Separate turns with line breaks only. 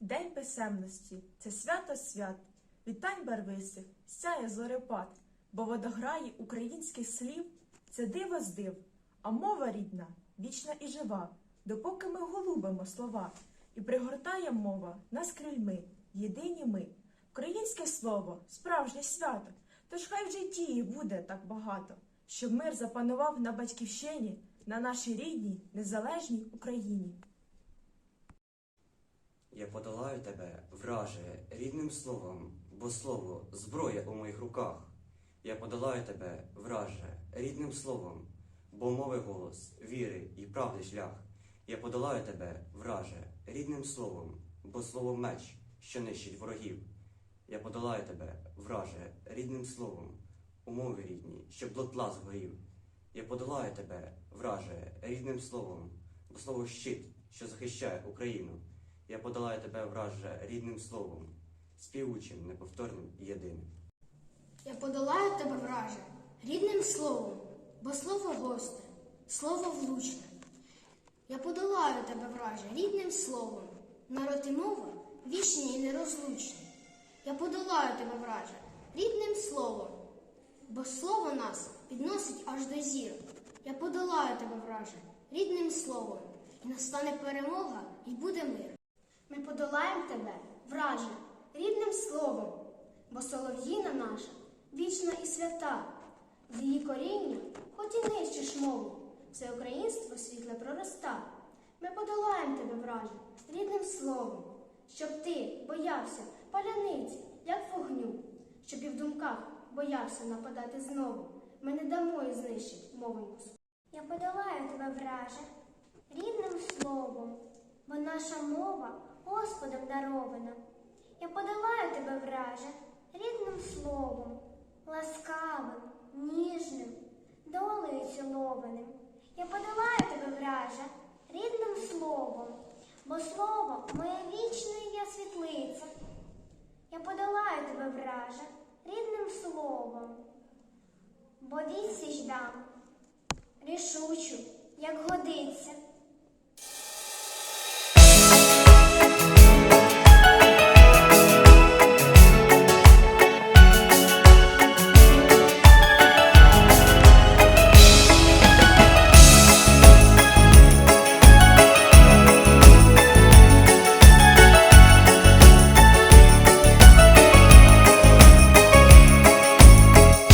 День писемності це свято свят. Вітань барвисих, сяє зорепад, бо водограї українських слів це диво з див, а мова рідна, вічна і жива, допоки ми голубимо слова, і пригортає мова нас крильми, єдині ми. Українське слово справжнє свято, тож хай в житті буде так багато, щоб мир запанував на батьківщині, на нашій рідній, незалежній Україні.
Я подолаю тебе, враже, рідним словом, бо слово зброя у моїх руках. Я подолаю тебе, враже, рідним словом, бо мови голос, віри і правди шлях. Я подолаю тебе, враже, рідним словом, бо слово меч, що нищить ворогів. Я подолаю тебе, враже, рідним словом, у мові рідній, щоб блотла згорів. Я подолаю тебе, враже, рідним словом, бо слово щит, що захищає Україну. Я подолаю тебе, враже, рідним словом, співучим, неповторним і єдиним.
Я подолаю тебе, враже, рідним словом, бо слово гостре, слово влучне. Я подолаю тебе, враже, рідним словом, народ і мова вічні і нерозлучні. Я подолаю тебе, враже, рідним словом, бо слово нас підносить аж до зір. Я подолаю тебе, враже, рідним словом, і настане перемога, і буде мир.
Ми подолаємо тебе, враже, рідним словом, бо солов'їна наша вічна і свята, з її коріння, хоч і нищиш мову, все українство світле пророста. Ми подолаємо тебе, враже, рідним словом, щоб ти боявся паляниці, як вогню, щоб і в думках боявся нападати знову. Ми не дамо і знищить мовоньку.
Я подолаю тебе, враже, рідним словом, бо наша мова Господом дарована. Я подолаю тебе, враже, рідним словом, ласкавим, ніжним, долею цілованим. Я подолаю тебе, враже, рідним словом, бо слово моє вічне є світлиця. Я подолаю тебе, враже, рідним словом, бо відсіч дам рішучу, як годиться.